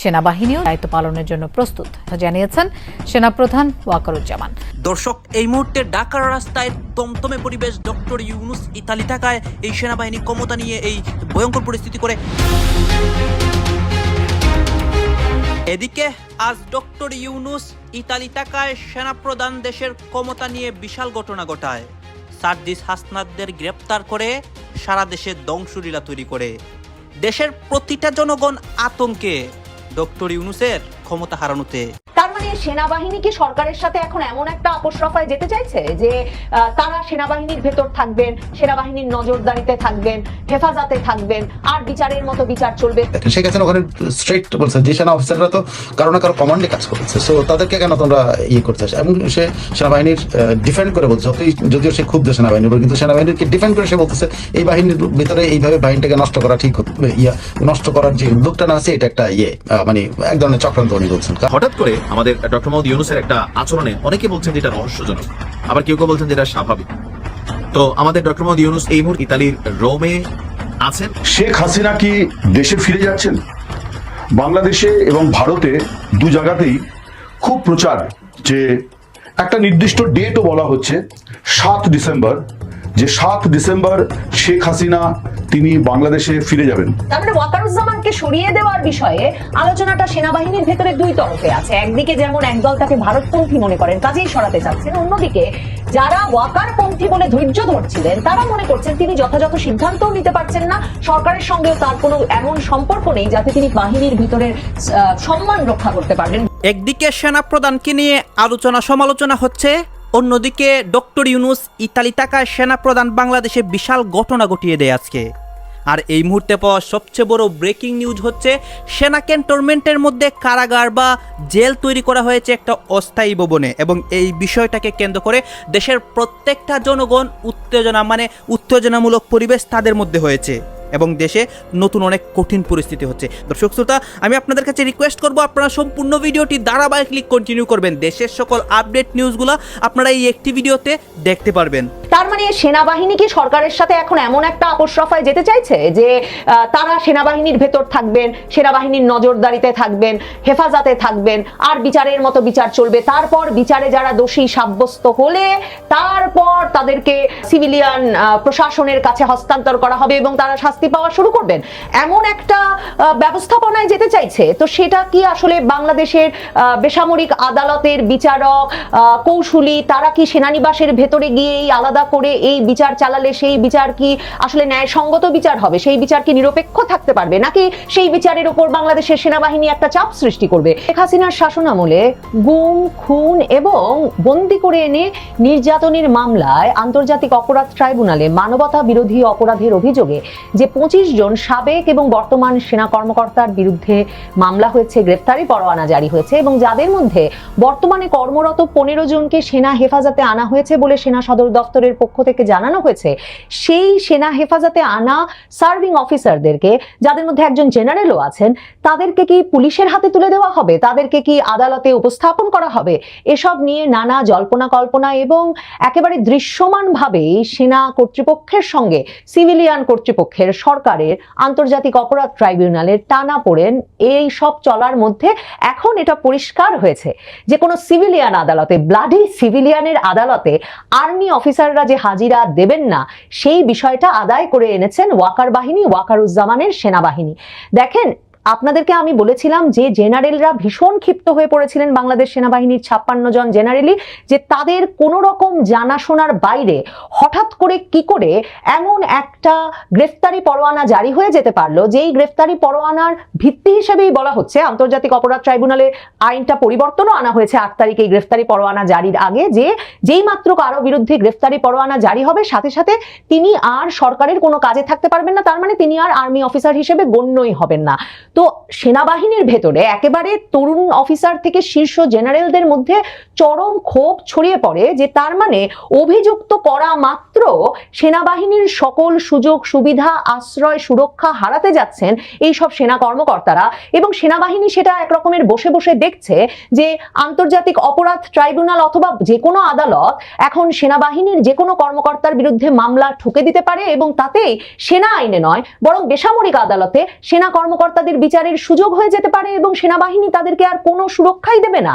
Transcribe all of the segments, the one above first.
সেনাবাহিনীও দায়িত্ব পালনের জন্য প্রস্তুত জানিয়েছেন সেনাপ্রধান ওয়াকারুজ্জামান। দর্শক, এই মুহূর্তে ঢাকার রাস্তায় তমতমে পরিবেশ ডক্টর ইউনুস ইতালি থাকায় এই সেনাবাহিনী ক্ষমতা নিয়ে এই ভয়ঙ্কর পরিস্থিতি করে। এদিকে আজ ডক্টর ইউনুস ইতালি থাকায় সেনাপ্রধান দেশের ক্ষমতা নিয়ে বিশাল ঘটনা ঘটায়। সার্জিস হাসনাদদের গ্রেপ্তার করে সারা দেশে ধ্বংসলীলা তৈরি করে। দেশের প্রতিটা জনগণ আতঙ্কে। ডক্টর ইউনুসের ক্ষমতা হারানোতে সেনাবাহিনী কি সরকারের সাথে এখন এমন একটা আপোষ রফায় যেতে চাইছে যে তারা সেনাবাহিনীর ভেতর থাকবেন সেনাবাহিনীর নজরদারিতে থাকবেন হেফাজতে থাকবেন আর বিচারের মতো বিচার চলবে। শেখ হাসিনা ওখানে স্ট্রেট বলছে যে সেনা অফিসাররা তো কারও না কারও কমান্ডে কাজ করছে। সো তাদেরকে কেন তোমরা ইয়ে করতে এবং সে সেনাবাহিনীর ডিফেন্ড করে বলছে যতই যদিও সে ক্ষুব্ধ সেনাবাহিনীর উপর, কিন্তু সেনাবাহিনীকে ডিফেন্ড করে সে বলতেছে এই বাহিনীর ভিতরে এইভাবে বাহিনীটাকে নষ্ট করা ঠিক ইয়া নষ্ট করার যে উদ্যোগটা না আছে এটা একটা ইয়ে আহ, মানে এক ধরনের চক্রান্ত উনি বলছেন। হঠাৎ করে আমাদের ডক্টর মোহাম্মদ ইউনুসের একটা আচরণে অনেকে বলছেন যেটা রহস্যজনক। আবার কেউ কেউ বলছেন যেটা স্বাভাবিক। তো আমাদের ডক্টর মোহাম্মদ ইউনুস এই মুহূর্তে ইতালির রোমে আছেন। শেখ হাসিনা কি দেশে ফিরে যাচ্ছেন? বাংলাদেশে এবং ভারতে দু জায়গাতেই খুব প্রচার যে একটা নির্দিষ্ট ডেটও বলা হচ্ছে, সাত ডিসেম্বর। যে সাত ডিসেম্বর শেখ হাসিনা তিনি বাংলাদেশে ফিরে যাবেন। তার মানে ওয়াকারুজ্জামানকে সরিয়ে দেওয়ার বিষয়ে আলোচনাটা সেনাবাহিনীর ভেতরে দুই তরফে আছে। একদিকে যেমন একদল তাকে ভারতপন্থী মনে করেন কাজেই সরাতে চাচ্ছেন। অন্যদিকে যারা ওয়াকারপন্থী বলে ধৈর্য ধরছিলেন তারা মনে করছেন তিনি যথাযথ সিদ্ধান্তও নিতে পারছেন না। সরকারের সঙ্গেও তার কোনো এমন সম্পর্ক নেই যাতে তিনি বাহিনীর ভিতরের আহ, সম্মান রক্ষা করতে পারবেন একদিকে সেনাপ্রধানকে নিয়ে আলোচনা সমালোচনা হচ্ছে অন্যদিকে, ডক্টর ইউনুস ইতালি থাকায় সেনাপ্রধান বাংলাদেশে বিশাল ঘটনা ঘটিয়ে দেয় আজকে। আর এই মুহূর্তে পাওয়া সবচেয়ে বড় ব্রেকিং নিউজ হচ্ছে, সেনা ক্যান্টনমেন্টের মধ্যে কারাগার বা জেল তৈরি করা হয়েছে একটা অস্থায়ী ভবনে এবং এই বিষয়টাকে কেন্দ্র করে দেশের প্রত্যেকটা জনগণ উত্তেজনা মানে উত্তেজনামূলক পরিবেশ তাদের মধ্যে হয়েছে। এবং দেশে নতুন অনেক কঠিন পরিস্থিতি হচ্ছে। দর্শক শ্রোতা, আমি আপনাদের কাছে রিকোয়েস্ট করব, আপনারা সম্পূর্ণ ভিডিওটি ধারাবাহিকলি কন্টিনিউ করবেন। দেশের সকল আপডেট নিউজগুলো আপনারা এই একটি ভিডিওতে দেখতে পারবেন। তার মানে সেনাবাহিনী কি সরকারের সাথে এখন এমন একটা আপোষ রফায় যেতে চাইছে? যে তারা সেনাবাহিনীর ভেতর থাকবেন, সেনাবাহিনীর নজরদারিতে থাকবেন, হেফাজতে থাকবেন, আর বিচারের মতো বিচার চলবে। তারপর বিচারে যারা দোষী সাব্যস্ত হলে, তারপর তাদেরকে সিভিলিয়ান প্রশাসনের কাছে হস্তান্তর করা হবে এবং তারা পাওয়া শুরু করবেন? এমন একটা ব্যবস্থাপনায় যেতে চাইছে, তো সেটা কি আসলে বাংলাদেশের বেসামরিক আদালতের বিচারক কৌশলী তারা কি সেনানিবাসের ভেতরে গিয়েই আলাদা করে এই বিচার চালালে সেই বিচার কি আসলে ন্যায়সঙ্গত বিচার হবে? সেই বিচার কি নিরপেক্ষ থাকতে পারবে? নাকি সেই বিচারের উপর বাংলাদেশের সেনাবাহিনী একটা চাপ সৃষ্টি করবে? শেখ হাসিনার শাসন আমলে গুম, খুন এবং বন্দি করে এনে নির্যাতনের মামলায় আন্তর্জাতিক অপরাধ ট্রাইব্যুনালে মানবতা বিরোধী অপরাধের অভিযোগে যে পঁচিশ জন সাবেক এবং বর্তমান সেনা কর্মকর্তার বিরুদ্ধে মামলা হয়েছে গ্রেফতারি পরোয়ানা জারি হয়েছে এবং যাদের মধ্যে বর্তমানে কর্মরত পনেরো জনকে সেনা হেফাজতে আনা হয়েছে বলে সেনা সদর দপ্তরের পক্ষ থেকে জানানো হয়েছে, সেই সেনা হেফাজতে আনা সার্ভিং অফিসারদেরকে, যাদের মধ্যে একজন জেনারেলও আছেন, তাদেরকে কি পুলিশের হাতে তুলে দেওয়া হবে? তাদেরকে কি আদালতে উপস্থাপন করা হবে? এসব নিয়ে নানা জল্পনা কল্পনা এবং একেবারে দৃশ্যমানভাবেই সেনা কর্তৃপক্ষের সঙ্গে, সিভিলিয়ান কর্তৃপক্ষের সরকারের আন্তর্জাতিক অপরাধ ট্রাইব্যুনালের টানা পড়েন এই সব চলার মধ্যে এখন এটা পরিষ্কার হয়েছে যে কোনো সিভিলিয়ান আদালতে ব্লাডি সিভিলিয়ানের আদালতে আর্মি অফিসাররা যে হাজিরা দেবেন না, সেই বিষয়টা আদায় করে এনেছেন ওয়াকার বাহিনী, ওয়াকারুজ্জামানের সেনাবাহিনী। দেখেন আপনাদেরকে আমি বলেছিলাম যে জেনারেলরা ভীষণ ক্ষিপ্ত হয়ে পড়েছিলেন বাংলাদেশ সেনাবাহিনীর ছাপ্পান্ন জন জেনারেলি যে তাদের কোনো রকম জানাশোনার বাইরে হঠাৎ করে কি করে এমন একটা গ্রেফতারি পরোয়ানা জারি হয়ে যেতে পারল, যেই গ্রেফতারি পরোয়ানার ভিত্তি হিসেবেই বলা হচ্ছে, আন্তর্জাতিক অপরাধ ট্রাইব্যুনালে আইনটা পরিবর্তনও আনা হয়েছে আট তারিখে গ্রেফতারি পরোয়ানা জারির আগে, যে যেই মাত্র কারও বিরুদ্ধে গ্রেফতারি পরোয়ানা জারি হবে, সাথে সাথে তিনি আর সরকারের কোনো কাজে থাকতে পারবেন না, তার মানে তিনি আর আর্মি অফিসার হিসেবে গণ্যই হবেন না। তো সেনাবাহিনীর ভেতরে একেবারে তরুণ অফিসার থেকে শীর্ষ জেনারেলদের মধ্যে চরম ক্ষোভ ছড়িয়ে পড়ে যে তার মানে অভিযুক্ত করা মাত্র সেনাবাহিনীর সকল সুযোগ, সুবিধা, আশ্রয়, সুরক্ষা হারাতে যাচ্ছেন এই সব সেনা কর্মকর্তারা এবং সেনাবাহিনী সেটা এক রকমের বসে বসে দেখছে যে আন্তর্জাতিক অপরাধ ট্রাইব্যুনাল অথবা যে কোনো আদালত এখন সেনাবাহিনীর যে কোনো কর্মকর্তার বিরুদ্ধে মামলা ঠুকে দিতে পারে এবং তাতেই সেনা আইনে নয়, বরং বেসামরিক আদালতে সেনা কর্মকর্তাদের বিচারের সুযোগ হয়ে যেতে পারে এবং সেনাবাহিনী তাদেরকে আর কোনো সুরক্ষাই দেবে না।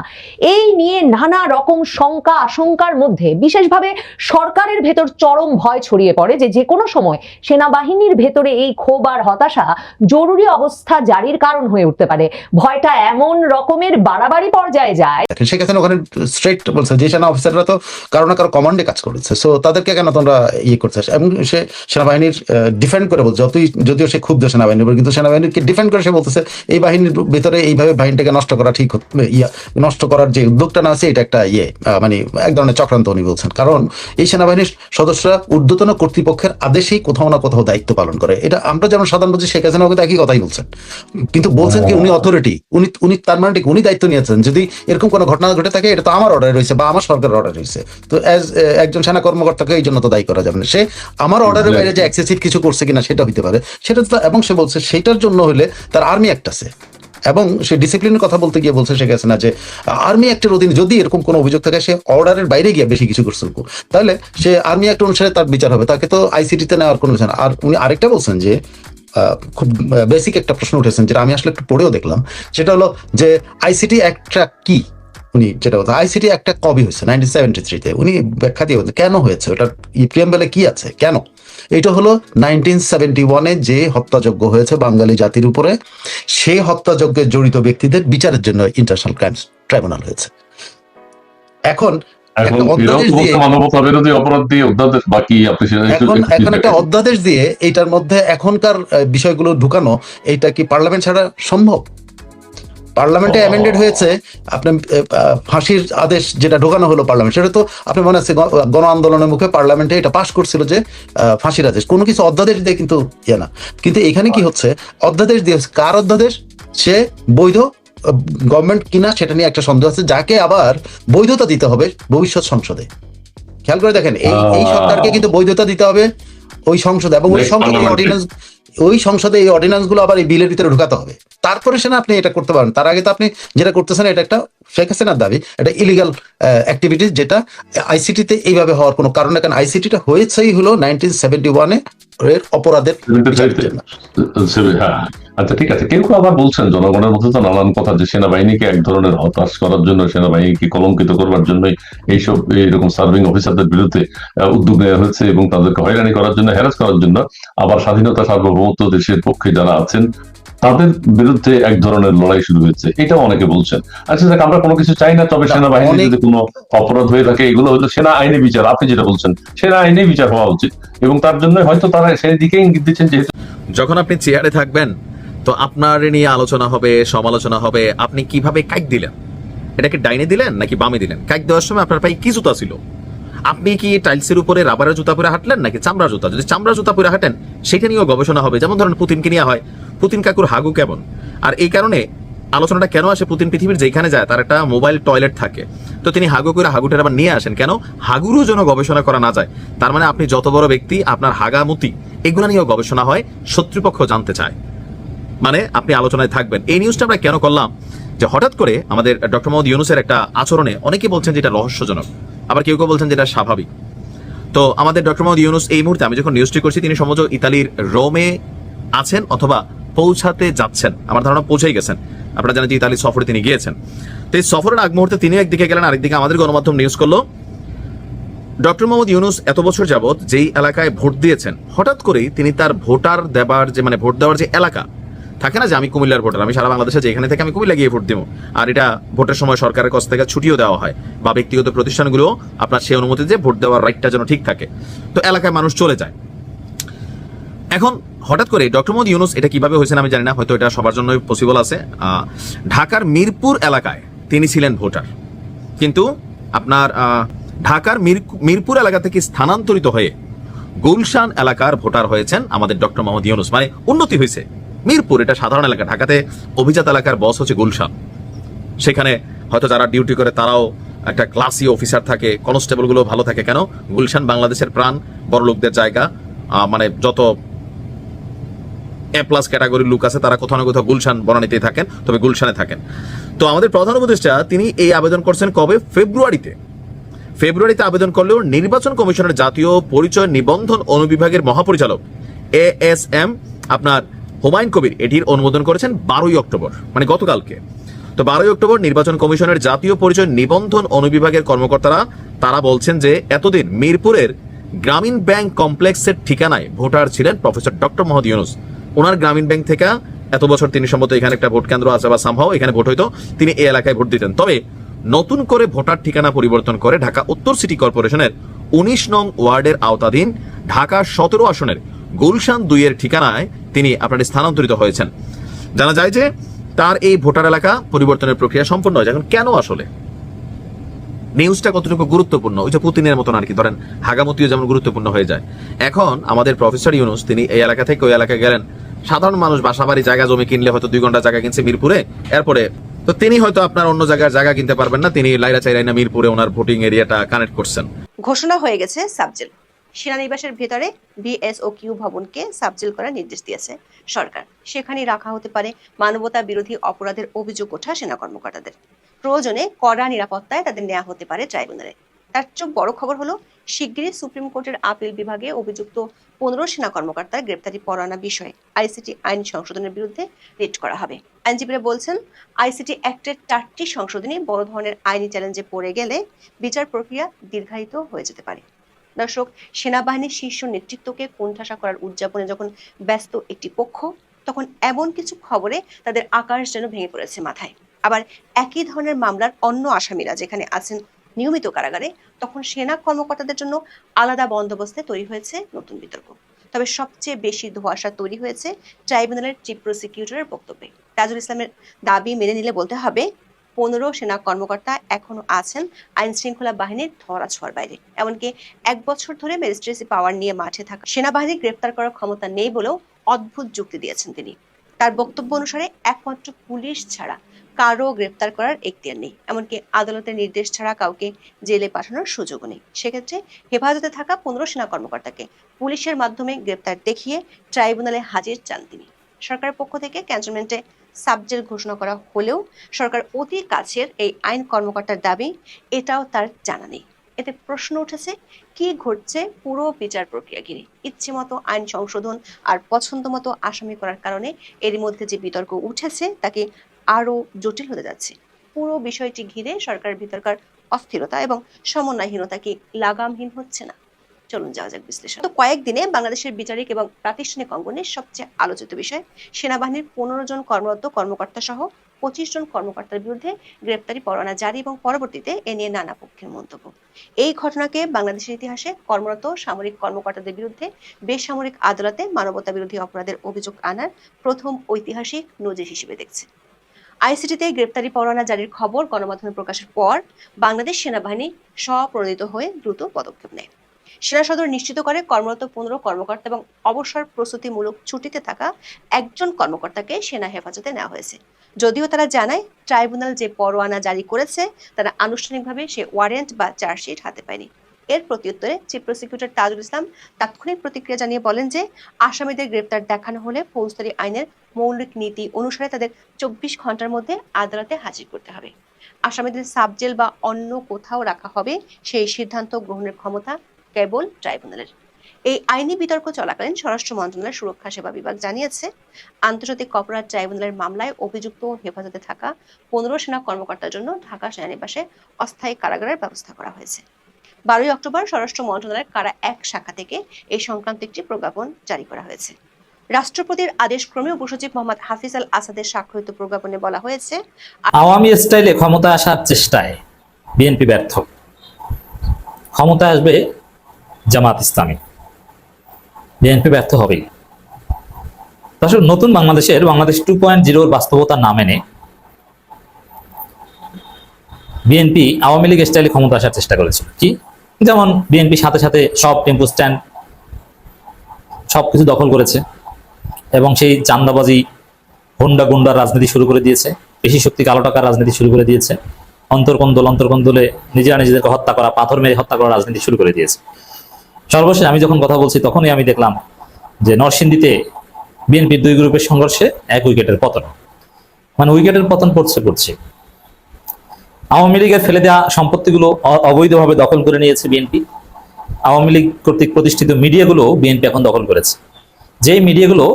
এই নিয়ে নানা রকম শঙ্কা আশঙ্কার মধ্যে বিশেষভাবে সরকারের ভেতর চরম ভয় ছড়িয়ে পড়ে যে যে কোনো সময় সেনাবাহিনীর ভেতরে এই ক্ষোভ আর হতাশা জরুরি অবস্থা জারির কারণ হয়ে উঠতে পারে। ভয়টা এমন রকমের বাড়াবাড়ি পর্যায়ে যায়। হাসিনা ওখানে স্ট্রেট বলছে যে সেনা অফিসাররা তো কারও না কারও কমান্ডে কাজ করেছে। সো তাদেরকে কেন তোমরা ইয়ে চাস? এবং সে সেনাবাহিনীর ডিফেন্ড করে বলছে যতই যদিও সে ক্ষুব্ধ সেনাবাহিনীর উপর, কিন্তু সেনাবাহিনীকে ডিফেন্ড করে সে বলতেছে এই বাহিনীর ভিতরে এইভাবে বাহিনীটাকে নষ্ট করা ঠিক ইয়া নষ্ট করার যে উদ্যোগটা না আছে এটা একটা ইয়ে মানে এক ধরনের চক্রান্ত উনি বলছেন। কারণ এই সেনাবাহিনীর সদস্যরা ঊর্ধ্বতন কর্তৃপক্ষের আদেশেই কোথাও না কোথাও দায়িত্ব পালন করে। এটা আমরা যেমন সাধারণ বুঝি শেখ হাসিনা কিন্তু একই কথাই বলছেন। কিন্তু বলছেন কি উনি অথরিটি উনি উনি তার মানে উনি দায়িত্ব নিয়েছেন। যদি এরকম কোনো ঘটনা ঘটে থাকে এটা তো আমার অর্ডার রয়েছে বা আমার সরকারের অর্ডার রয়েছে। তো অ্যাজ একজন সেনা কর্মকর্তাকে এই জন্য তো দায়ী করা যাবে না। সে আমার অর্ডারের বাইরে যে এক্সেসিভ কিছু করছে কিনা সেটা হতে পারে। সেটা তো এবং সে বলছে সেটার জন্য হলে তার আর্মি অ্যাক্ট আছে। এবং সে ডিসিপ্লিনের কথা বলতে গিয়ে বলছে সে গেছে না যে আর্মি অ্যাক্টের অধীনে যদি এরকম কোনো অভিযোগ থাকে, সে অর্ডারের বাইরে গিয়ে বেশি কিছু করছে তাহলে সে আর্মি অ্যাক্ট অনুসারে তার বিচার হবে। তাকে তো আইসিটিতে নেওয়ার কোনো না। আর উনি আরেকটা বলছেন যে খুব বেসিক একটা প্রশ্ন উঠেছেন, যেটা আমি আসলে একটু পড়েও দেখলাম। সেটা হলো যে আইসিটি অ্যাক্টটা কি? উনি যেটা বলছেন আইসিটি একটা কবে হয়েছে নাইনটিন সেভেন্টি থ্রিতে উনি ব্যাখ্যা দিয়ে কেন হয়েছে? ওটার প্রিয়াম্বেলে কি আছে? কেন? এটা হলো নাইনটিন সেভেন্টি ওয়ানে যে হত্যাযজ্ঞ হয়েছে বাঙালি জাতির উপরে সেই হত্যাযজ্ঞে জড়িত ব্যক্তিদের বিচারের জন্য ইন্টারন্যাশনাল ক্রাইমস ট্রাইব্যুনাল হয়েছে। এখন এখন একটা অধ্যাদেশ দিয়ে এইটার মধ্যে এখনকার বিষয়গুলো ঢুকানো এটা কি পার্লামেন্ট ছাড়া সম্ভব? পার্লামেন্টে অ্যামেন্ডেড হয়েছে আপনি আহ, আহ, ফাঁসির আদেশ যেটা ঢোকানো হলো পার্লামেন্ট সেটা তো আপনি মনে আছে গণ আন্দোলনের মুখে পার্লামেন্টে এটা পাশ করছিল যে ফাঁসির আদেশ। কোনো কিছু অধ্যাদেশ দিয়ে কিন্তু ইয়ে না। কিন্তু এখানে কি হচ্ছে অধ্যাদেশ দিয়ে কার অধ্যাদেশ? সে বৈধ গভর্নমেন্ট কিনা সেটা নিয়ে একটা সন্দেহ আছে যাকে আবার বৈধতা দিতে হবে ভবিষ্যৎ সংসদে। খেয়াল করে দেখেন এই। সরকারকে কিন্তু বৈধতা দিতে হবে ওই সংসদে এবং ওই সংসদে. অর্ডিন্যান্স ওই সংসদে এই অর্ডিন্যান্সগুলো আবার এই বিলের ভিতরে ঢুকাতে হবে। তারপরে সে না আপনি এটা করতে পারেন। তার আগে তো আপনি যেটা করতেছেন এটা একটা শেখ হাসিনার দাবি এটা ইলিগাল অ্যাক্টিভিটিস যেটা আইসিটিতে এইভাবে হওয়ার কোনো কারণ কারণ আইসিটিটা হয়েছেই হলো নাইনটিন সেভেন্টি ওয়ানে এর অপরাধের আচ্ছা ঠিক আছে। কেউ আবার বলছেন জনগণের মধ্যে তো নানান কথা যে সেনাবাহিনীকে এক ধরনের হতাশ করার জন্য সেনাবাহিনীকে কলঙ্কিত করবার জন্যই এইসব এইরকম সার্ভিং অফিসারদের বিরুদ্ধে উদ্যোগ নেওয়া হয়েছে এবং তাদেরকে হয়রানি করার জন্য হ্যারাস করার জন্য আবার স্বাধীনতা সার্বভৌমত্ব দেশের পক্ষে যারা আছেন তাদের বিরুদ্ধে এক ধরনের লড়াই শুরু হয়েছে। এটাও অনেকে বলছেন। আচ্ছা দেখ আমরা কোনো কিছু চাই না তবে সেনাবাহিনী যদি কোনো অপরাধ হয়ে থাকে এগুলো হলো সেনা আইনে বিচার। আপনি যেটা বলছেন সেনা আইনে বিচার হওয়া উচিত। এবং তার জন্য হয়তো তারা সেই দিকে ইঙ্গিত দিচ্ছেন যেহেতু যখন আপনি চেয়ারে থাকবেন তো আপনার নিয়ে আলোচনা হবে সমালোচনা হবে। আপনি কীভাবে কাইক দিলেন? এটাকে ডাইনে দিলেন নাকি বামে দিলেন? কাইক দেওয়ার সময় আপনার পায়ে কি জুতা ছিল? আপনি কি টাইলসের উপরে রাবারের জুতা পরে হাঁটলেন নাকি চামড়া জুতা? যদি চামড়া জুতা পরে হাঁটেন, সেটা নিয়েও গবেষণা হবে। যেমন ধরেন পুতিনকে নিয়ে হয়। পুতিন কাকুর হাগু কেমন? আর এই কারণে আলোচনাটা কেন আসে? পুতিন পৃথিবীর যেখানে যায়, তার একটা মোবাইল টয়লেট থাকে। তো তিনি হাগু করে হাগুটার আবার নিয়ে আসেন। কেন? হাগুরও যেন গবেষণা করা না যায়। তার মানে আপনি যত বড় ব্যক্তি, আপনার হাগামতি, এগুলো নিয়েও গবেষণা হয়, শত্রুপক্ষ জানতে চায়। মানে আপনি আলোচনায় থাকবেন। এই নিউজটা আমরা কেন করলাম? যে হঠাৎ করে আমাদের ডক্টর মোহাম্মদ ইউনুসের একটা আচরণে অনেকে বলছেন যে এটা রহস্যজনক। আবার কেউ কেউ বলছেন যেটা স্বাভাবিক। তো আমাদের ডক্টর মোহাম্মদ ইউনুস এই মুহূর্তে আমি যখন নিউজটি করছি, তিনি সম্ভবত ইতালির রোমে আছেন অথবা পৌঁছাতে যাচ্ছেন। আমার ধারণা পৌঁছেই গেছেন। আপনারা জানেন যে ইতালি সফরে তিনি গিয়েছেন। তো এই সফরের আগ মুহূর্তে তিনি একদিকে গেলেন, আরেকদিকে আমাদের গণমাধ্যম নিউজ করল। ডক্টর মোহাম্মদ ইউনুস এত বছর যাবত যেই এলাকায় ভোট দিয়েছেন, হঠাৎ করেই তিনি তার ভোটার দেবার যে মানে ভোট দেওয়ার যে এলাকা থাকে না যে আমি কুমিল্লার ভোটার, আমি সারা বাংলাদেশে যেখানে থেকে আমি কুমিল্লা গিয়ে ভোট দিব। আর এটা ভোটের সময় সরকারের কাছ থেকে ছুটিও দেওয়া হয় বা ব্যক্তিগত প্রতিষ্ঠানগুলো আপনার সেই অনুমতিতে ভোট দেওয়ার রাইটটা যেন ঠিক থাকে। তো এলাকায় মানুষ চলে যায়। এখন হঠাৎ করে ডক্টর মোহাম্মদ ইউনুস এটা কীভাবে হয়েছেন আমি জানি না, হয়তো এটা সবার জন্য পসিবল আছে। ঢাকার মিরপুর এলাকায় তিনি ছিলেন ভোটার। কিন্তু আপনার ঢাকার মিরপুর এলাকা থেকে স্থানান্তরিত হয়ে গুলশান এলাকার ভোটার হয়েছেন আমাদের ডক্টর মোহাম্মদ ইউনুস। মানে উন্নতি হয়েছে। মিরপুর, এটা সাধারণ এলাকা, ঢাকাতে অভিজাত এলাকার বস হচ্ছে গুলশান। সেখানে হয়তো যারা ডিউটি করে, তারাও একটা ক্লাসি অফিসার থাকে কনস্টেবলগুলো ভালো থাকে। কেন? গুলশান বাংলাদেশের প্রাণ, বড় লোকদের জায়গা। মানে যত এ প্লাস ক্যাটাগরির লোক আছে, তারা কোথাও না কোথাও গুলশান বনানীতেই থাকেন, তবে গুলশানে থাকেন। তো আমাদের প্রধান উপদেষ্টা, তিনি এই আবেদন করছেন কবে? ফেব্রুয়ারিতে। ফেব্রুয়ারিতে আবেদন করলেও নির্বাচন কমিশনের জাতীয় পরিচয় নিবন্ধন অনুবিভাগের মহাপরিচালক এ এস এম আপনার হুমায়ুন কবির এটির অনুমোদন করেছেন বারোই অক্টোবর মানে গতকালকে। তো বারোই অক্টোবর নির্বাচন কমিশনের জাতীয় পরিচয় নিবন্ধন অনুবিভাগের কর্মকর্তারা, তারা বলছেন যে এতদিন মিরপুরের গ্রামীণ ব্যাংক কমপ্লেক্সের ঠিকানায় ভোটার ছিলেন প্রফেসর ডক্টর মোহাম্মদ ইউনুস। ওনার গ্রামীণ ব্যাংক থেকে এত বছর তিনি সম্ভবত এখানে একটা ভোট কেন্দ্র আছে বা সামহাও এখানে ভোট হইতো, তিনি এই এলাকায় ভোট দিতেন। তবে নতুন করে ভোটার ঠিকানা পরিবর্তন করে ঢাকা উত্তর সিটি কর্পোরেশনের উনিশ নং ওয়ার্ডের আওতাধীন ঢাকা সতেরো আসনের গুলশান দুইয়ের ঠিকানায় তিনি আপনার স্থানান্তরিত হয়েছেন। জানা যায় যে তার এই ভোটার এলাকা পরিবর্তনের প্রক্রিয়া সম্পন্ন হয়েছে। এখন কেন আসলে? নিউজটা কতটুকু গুরুত্বপূর্ণ? ওই যে পুতিনের মতন আর কি, ধরেন হাগামতিও যেমন গুরুত্বপূর্ণ হয়ে যায়। এখন আমাদের প্রফেসর ইউনুস, তিনি এই এলাকা থেকে ওই এলাকায় গেলেন। সাধারণ মানুষ বাসা বাড়ি জায়গা, জমি কিনলে হয়তো দুই ঘণ্টা জায়গা কিনছে মিরপুরে। এরপরে তো তিনি হয়তো আপনার অন্য জায়গার জায়গা কিনতে পারবেন না। তিনি লাইরা চাইরাইনা মিরপুরে ওনার ভোটিং এরিয়াটা কানেক্ট করছেন। ঘোষণা হয়ে গেছে সাবজেল সেনানিবাসের ভেতরে বিএসও কিউ ভবনকে সাবজেল করার নির্দেশ দিয়েছে সরকার। সেখানে রাখা হতে পারে মানবতা বিরোধী অপরাধের অভিযোগ ওঠা সেনা কর্মকর্তাদের। প্রয়োজনে কড়া নিরাপত্তায় তাদের নেওয়া হতে পারে ট্রাইব্যুনালে। তার চেয়ে বড় খবর হলো, শিগগিরই সুপ্রিম কোর্টের আপিল বিভাগে অভিযুক্ত পনেরো সেনা কর্মকর্তার গ্রেপ্তারি পরোয়ানা বিষয়ে আইসিটি আইন সংশোধনের বিরুদ্ধে রিট করা হবে। আইনজীবীরা বলছেন, আইসিটি অ্যাক্টের চারটি সংশোধনী বড় ধরনের আইনি চ্যালেঞ্জে পড়ে গেলে বিচার প্রক্রিয়া দীর্ঘায়িত হয়ে যেতে পারে। দর্শক, সেনাবাহিনীর শীর্ষ নেতৃত্বকে কোণঠাসা করার উদযাপনে যখন ব্যস্ত একটি পক্ষ, তখন এমন কিছু খবরে তাদের আকাশ যেন ভেঙে পড়েছে মাথায়। আবার একই ধরনের মামলার অন্য আসামিরা যেখানে আছেন নিয়মিত কারাগারে, তখন সেনা কর্মকর্তাদের জন্য আলাদা বন্দোবস্তে তৈরি হয়েছে নতুন বিতর্ক। তবে সবচেয়ে বেশি ধোঁয়াশা তৈরি হয়েছে ট্রাইব্যুনালের চিফ প্রসিকিউটরের বক্তব্যে। তাজুল ইসলামের দাবি মেনে নিলে বলতে হবে পনেরো সেনা কর্মকর্তা এখনও আছেন। আইন শৃঙ্খলা বাহিনীর ধরা ছোঁয়ার বাইরে। এমনকি এক বছর ধরে ম্যাজিস্ট্রেসি পাওয়ার নিয়ে মাঠে থাকা সেনাবাহিনী গ্রেপ্তার করার ক্ষমতা নেই বলেও অদ্ভুত যুক্তি দিয়েছেন তিনি। তার বক্তব্য অনুসারে, একমাত্র পুলিশ ছাড়া কারও গ্রেপ্তার করার এখতিয়ার নেই। এমনকি আদালতের নির্দেশ ছাড়া কাউকে জেলে পাঠানোর সুযোগও নেই। সেক্ষেত্রে হেফাজতে থাকা পনেরো সেনা কর্মকর্তাকে পুলিশের মাধ্যমে গ্রেপ্তার দেখিয়ে ট্রাইব্যুনালে হাজির চান তিনি। সরকারের পক্ষ থেকে ক্যান্টনমেন্টে সাবজেল ঘোষণা করা হলেও সরকার অতি কাছের এই আইন কর্মকর্তার দাবি, এটাও তার জানা নেই। এতে প্রশ্ন উঠেছে, কি ঘটছে পুরো বিচার প্রক্রিয়া ঘিরে ইচ্ছে মতো আইন সংশোধন আর পছন্দ মতো আসামি করার কারণে এরই মধ্যে যে বিতর্ক উঠেছে তাকে আরও জটিল হতে যাচ্ছে? পুরো বিষয়টি ঘিরে সরকারের ভিতরকার অস্থিরতা এবং সমন্বয়হীনতা কি লাগামহীন হচ্ছে না? চলুন যাওয়া যাক বিশ্লেষণ। তো কয়েকদিনে বাংলাদেশের বিচারিক এবং প্রাতিষ্ঠানিক অঙ্গনের সবচেয়ে আলোচিত বিষয়, সেনাবাহিনীর পনেরো জন কর্মরত কর্মকর্তা সহ পঁচিশ জন কর্মকর্তার বিরুদ্ধে গ্রেপ্তারি পরোয়ানা জারি এবং পরবর্তীতে এ নিয়ে নানা পক্ষের মন্তব্য। এই ঘটনাকে বাংলাদেশের ইতিহাসে কর্মরত সামরিক কর্মকর্তাদের বিরুদ্ধে বেসামরিক আদালতে মানবতা বিরোধী অপরাধের অভিযোগ আনার প্রথম ঐতিহাসিক নজির হিসেবে দেখছে। আইসিটিতে গ্রেপ্তারি পরোয়ানা জারির খবর গণমাধ্যমে প্রকাশের পর বাংলাদেশ সেনাবাহিনী স্বপ্রণোদিত হয়ে দ্রুত পদক্ষেপ নেয়। সেনা সদর নিশ্চিত করে কর্মরত পনেরো কর্মকর্তা এবং অবসর প্রস্তুতিমূলক ছুটিতে থাকা একজন কর্মকর্তাকে সেনা হেফাজতে নেওয়া হয়েছে। যদিও তারা জানায়, ট্রাইব্যুনাল যে পরোয়ানা জারি করেছে, তারা আনুষ্ঠানিকভাবে সে ওয়ারেন্ট বা চার্জশিট হাতে পায়নি। এর প্রত্যুত্তরে চিফ প্রসিকিউটর তাজুল ইসলাম তাৎক্ষণিক প্রতিক্রিয়া জানিয়ে বলেন যে, আসামিদের গ্রেপ্তার দেখানো হলে ফৌজদারি আইনের মৌলিক নীতি অনুসারে তাদের চব্বিশ ঘণ্টার মধ্যে আদালতে হাজির করতে হবে। আসামিদের সাবজেল বা অন্য কোথাও রাখা হবে সেই সিদ্ধান্ত গ্রহণের ক্ষমতা কেবল ট্রাইব্যুনালের। এই আইনি বিতর্ক চলাকালীন স্বরাষ্ট্র মন্ত্রণালয়ের সুরক্ষা সেবা বিভাগ জানিয়েছে, আন্তর্জাতিক অপরাধ ট্রাইব্যুনালের মামলায় অভিযুক্ত হেফাজতে থাকা পনেরো সেনা কর্মকর্তার জন্য ঢাকা সেনানিবাসে অস্থায়ী কারাগারের ব্যবস্থা করা হয়েছে। বারোই অক্টোবর স্বরাষ্ট্র মন্ত্রণালয়ের কারা এক শাখা থেকে এই সংক্রান্ত একটি প্রজ্ঞাপন জারি করা হয়েছে। রাষ্ট্রপতির আদেশক্রমে উপসচিব মোহাম্মদ হাফিজ আল আসাদের স্বাক্ষরিত প্রজ্ঞাপনে বলা হয়েছে, আওয়ামী স্টাইলে ক্ষমতা আসার চেষ্টায় বিএনপি ব্যর্থ। ক্ষমতা আসবে জামাত ইসলামী। বিএনপি ব্যর্থ হবেই। দর্শক, নতুন বাংলাদেশের বাংলাদেশ টু পয়েন্ট জিরোর বাস্তবতা না মেনে বিএনপি আওয়ামী লীগ স্টাইলে ক্ষমতা আসার চেষ্টা করেছে। কি? যেমন বিএনপি সাথে সাথে সব টেম্পো স্ট্যান্ড সব কিছু দখল করেছে এবং সেই চান্দাবাজি হুন্ডা গুন্ডার রাজনীতি শুরু করে দিয়েছে। বেশি শক্তি কালো টাকার রাজনীতি শুরু করে দিয়েছে। অন্তর্কন্দল অন্তর্কন্দলে নিজেরা নিজেদেরকে হত্যা করা, পাথর মেরে হত্যা করা রাজনীতি শুরু করে দিয়েছে। সর্বশেষ আমি যখন কথা বলছি, তখনই আমি দেখলাম যে নরসিংদীতে বিএনপির দুই গ্রুপের সংঘর্ষে এক উইকেটের পতন। মানে উইকেটের পতন পড়ছে পড়ছে আওয়ামী লীগের ফেলে দেওয়া সম্পত্তিগুলো অবৈধভাবে দখল করে নিয়েছে বিএনপি আওয়ামী লীগ কর্তৃক প্রতিষ্ঠিত মিডিয়াগুলো বিএনপি এখন দখল করেছে। যেই মিডিয়াগুলো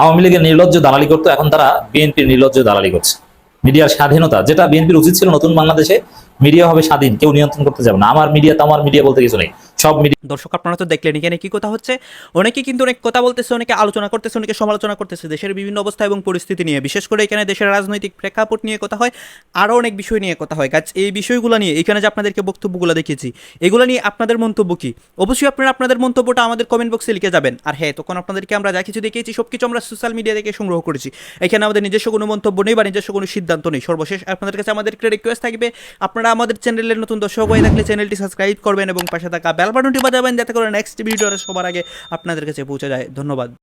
আওয়ামী লীগের নির্লজ্জ দালালি করতো, এখন তারা বিএনপির নির্লজ্জ দালালি করছে। মিডিয়ার স্বাধীনতা, যেটা বিএনপির উচিত ছিল নতুন বাংলাদেশে মিডিয়া হবে স্বাধীন, কেউ নিয়ন্ত্রণ করতে যাবে না। আমার মিডিয়া তো আমার মিডিয়া বলতে কিছু নেই। সব মিডিয়া দর্শক, আপনারা তো দেখলেন এখানে কি কথা হচ্ছে। অনেকে কিন্তু অনেক কথা বলতেছে, অনেকে আলোচনা করতেছে, অনেকে সমালোচনা করতেছে। দেশের বিভিন্ন অবস্থা এবং পরিস্থিতি নিয়ে, বিশেষ করে এখানে দেশের রাজনৈতিক প্রেক্ষাপট নিয়ে কথা হয় আরও অনেক বিষয় নিয়ে কথা হয়। গাছ, এই বিষয়গুলো নিয়ে, এখানে যে আপনাদেরকে বক্তব্যগুলো দেখেছি, এগুলো নিয়ে আপনাদের মন্তব্য কি? অবশ্যই আপনারা আপনাদের মন্তব্যটা আমাদের কমেন্ট বক্সে লিখে যাবেন। আর হ্যাঁ তখন আপনাদেরকে আমরা যা কিছু দেখিয়েছি সব কিছু আমরা সোশ্যাল মিডিয়া থেকে সংগ্রহ করেছি। এখানে আমাদের নিজস্ব কোনো মন্তব্য নেই বা নিজস্ব কোনো সিদ্ধান্ত নেই। সর্বশেষ আপনাদের কাছে আমাদের একটা রিকোয়েস্ট থাকবে আপনারা আমাদের চ্যানেলের নতুন দর্শক হয়ে থাকলে চ্যানেলটি সাবস্ক্রাইব করবেন এবং পাশে থাকা বেল বাটনটি বাজাবেন যাতে করে নেক্সট ভিডিওটা সবার আগে আপনাদের কাছে পৌঁছে যায়। ধন্যবাদ।